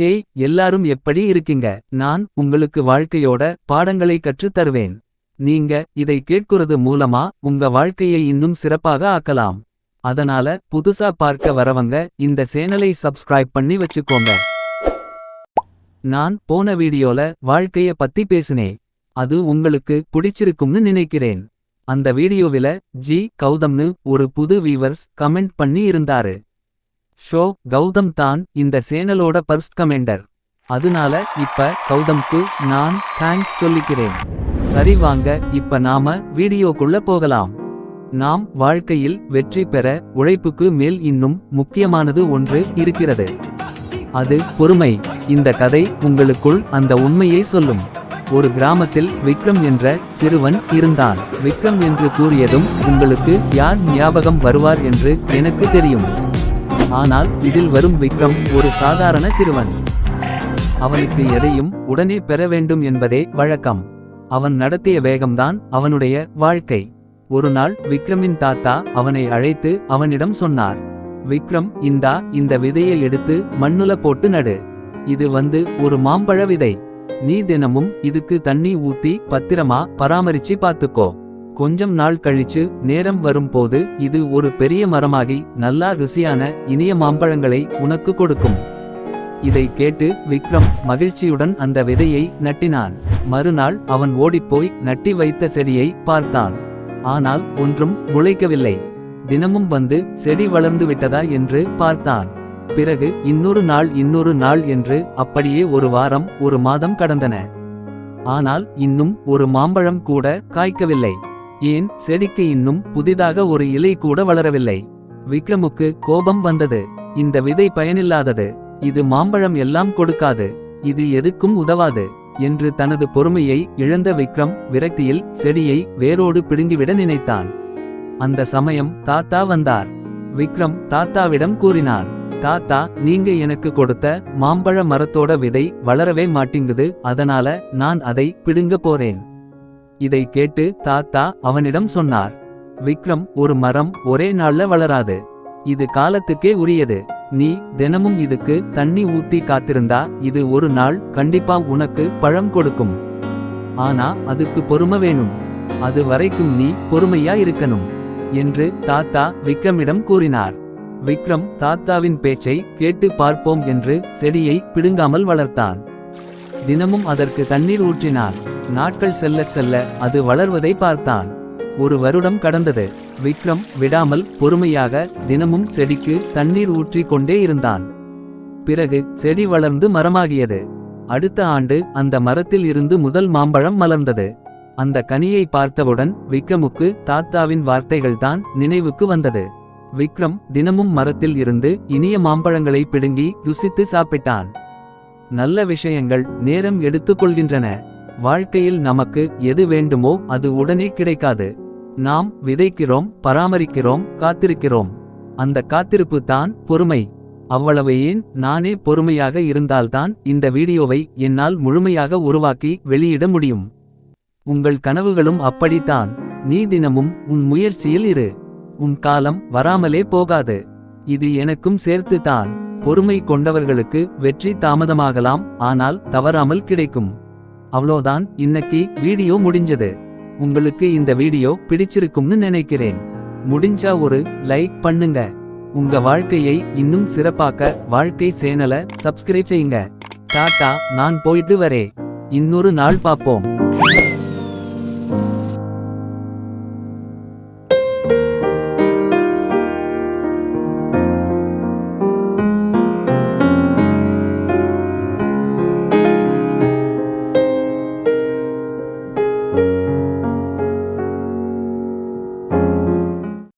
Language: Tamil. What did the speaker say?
ஹேய் எல்லாரும் எப்படி இருக்கீங்க? நான் உங்களுக்கு வாழ்க்கையோட பாடங்களை கற்றுத் தருவேன். நீங்க இதை கேட்குறது மூலமா உங்க வாழ்க்கையை இன்னும் சிறப்பாக ஆக்கலாம். அதனால புதுசா பார்க்க வரவங்க இந்த சேனலை சப்ஸ்கிரைப் பண்ணி வச்சுக்கோங்க. நான் போன வீடியோல வாழ்க்கைய பத்தி பேசினேன். அது உங்களுக்கு பிடிச்சிருக்கும்னு நினைக்கிறேன். அந்த வீடியோவில ஜி கௌதம்னு ஒரு புது வீவர்ஸ் கமெண்ட் பண்ணி இருந்தாரு. ஷோ கௌதம் தான் இந்த சேனலோட பர்ஸ்ட் கமெண்டர் அதனால இப்ப கௌதம்க்கு நான் தேங்க்ஸ் சொல்லிக்கிறேன். சரி வாங்க இப்ப நாம வீடியோக்குள்ள போகலாம். நாம் வாழ்க்கையில் வெற்றி பெற உழைப்புக்கு மேல் இன்னும் முக்கியமானது ஒன்று இருக்கிறது. அது பொறுமை. இந்த கதை உங்களுக்குள் அந்த உண்மையை சொல்லும். ஒரு கிராமத்தில் விக்ரம் என்ற சிறுவன் இருந்தான். விக்ரம் என்று கூறியதும் உங்களுக்கு யார் ஞாபகம் வருவார் என்று எனக்கு தெரியும். ஆனால் இதில் வரும் விக்ரம் ஒரு சாதாரண சிறுவன். அவனுக்கு எதையும் உடனே பெற வேண்டும் என்பதே வழக்கம். அவன் நடத்திய வேகம்தான் அவனுடைய வாழ்க்கை. ஒரு நாள் விக்ரமின் தாத்தா அவனை அழைத்து அவனிடம் சொன்னார் விக்ரம் இந்தா இந்த விதையை எடுத்து மண்ணுல போட்டு நடு. இது வந்து ஒரு மாம்பழ விதை. நீ தினமும் இதுக்கு தண்ணி ஊத்தி பத்திரமா பராமரிச்சு பாத்துக்கோ. கொஞ்சம் நாள் கழிச்சு நேரம் வரும்போது இது ஒரு பெரிய மரமாகி நல்லா ருசியான இனிய மாம்பழங்களை உனக்கு கொடுக்கும். இதை கேட்டு விக்ரம் மகிழ்ச்சியுடன் அந்த விதையை நட்டினான். மறுநாள் அவன் ஓடிப்போய் நட்டி வைத்த செடியை பார்த்தான். ஆனால் ஒன்றும் முளைக்கவில்லை. தினமும் வந்து செடி வளர்ந்து விட்டதா என்று பார்த்தான். பிறகு இன்னொரு நாள் இன்னொரு நாள் என்று அப்படியே ஒரு வாரம் ஒரு மாதம் கடந்தன. ஆனால் இன்னும் ஒரு மாம்பழம் கூட காய்க்கவில்லை. ஏன் செடிக்கு இன்னும் புதிதாக ஒரு இலை கூட வளரவில்லை? விக்ரமுக்கு கோபம் வந்தது. இந்த விதை பயனில்லாதது. இது மாம்பழம் எல்லாம் கொடுக்காது. இது எதுக்கும் உதவாது என்று தனது பொறுமையை இழந்த விக்ரம் விரக்தியில் செடியை வேரோடு பிடுங்கிவிட நினைத்தான். அந்த சமயம் தாத்தா வந்தார். விக்ரம் தாத்தாவிடம் கூறினான் தாத்தா நீங்க எனக்கு கொடுத்த மாம்பழ மரத்தோட விதை வளரவே மாட்டேங்குது. அதனால நான் அதை பிடுங்க போறேன். இதை கேட்டு தாத்தா அவனிடம் சொன்னார் விக்ரம் ஒரு மரம் ஒரே நாள்ல வளராது. இது காலத்துக்கே உரியது. நீ தினமும் இதுக்கு தண்ணி ஊத்தி காத்திருந்தா இது ஒரு நாள் கண்டிப்பா உனக்கு பழம் கொடுக்கும். ஆனா அதுக்கு பொறுமை வேணும். அது வரைக்கும் நீ பொறுமையா இருக்கணும் என்று தாத்தா விக்ரமிடம் கூறினார். விக்ரம் தாத்தாவின் பேச்சை கேட்டு பார்ப்போம் என்று செடியை பிடுங்காமல் வளர்த்தான். தினமும் அதற்கு தண்ணீர் ஊற்றினான் நாட்கள் செல்லச் செல்ல அது வளர்வதை பார்த்தான். ஒரு வருடம் கடந்தது. விக்ரம் விடாமல் பொறுமையாக தினமும் செடிக்கு தண்ணீர் ஊற்றி கொண்டே இருந்தான். பிறகு செடி வளர்ந்து மரமாகியது. அடுத்த ஆண்டு அந்த மரத்தில் இருந்து முதல் மாம்பழம் மலர்ந்தது. அந்த கனியை பார்த்தவுடன் விக்ரமுக்கு தாத்தாவின் வார்த்தைகள்தான் நினைவுக்கு வந்தது. விக்ரம் தினமும் மரத்தில் இருந்து இனிய மாம்பழங்களை பிடுங்கி ருசித்து சாப்பிட்டான். நல்ல விஷயங்கள் நேரம் எடுத்துக்கொள்கின்றன வாழ்க்கையில் நமக்கு எது வேண்டுமோ அது உடனே கிடைக்காது. நாம் விதைக்கிறோம் பராமரிக்கிறோம் காத்திருக்கிறோம். அந்த காத்திருப்பு தான் பொறுமை. அவ்வளவு ஏன் நானே பொறுமையாக இருந்தால்தான் இந்த வீடியோவை என்னால் முழுமையாக உருவாக்கி வெளியிட முடியும். உங்கள் கனவுகளும் அப்படித்தான். நீ தினமும் உன் முயற்சியில் இரு. உன் காலம் வராமலே போகாது. இது எனக்கும் சேர்த்து தான் பொறுமை கொண்டவர்களுக்கு வெற்றி தாமதமாகலாம் ஆனால் தவறாமல் கிடைக்கும். அவ்வளோதான் இன்னைக்கு வீடியோ முடிஞ்சது. உங்களுக்கு இந்த வீடியோ பிடிச்சிருக்கும்னு நினைக்கிறேன். முடிஞ்சா ஒரு லைக் பண்ணுங்க. உங்க வாழ்க்கையை இன்னும் சிறப்பாக்க வாழ்க்கை சேனலை சப்ஸ்கிரைப் செய்யுங்க. டாட்டா நான் போயிட்டு வரே இன்னொரு நாள் பார்ப்போம்.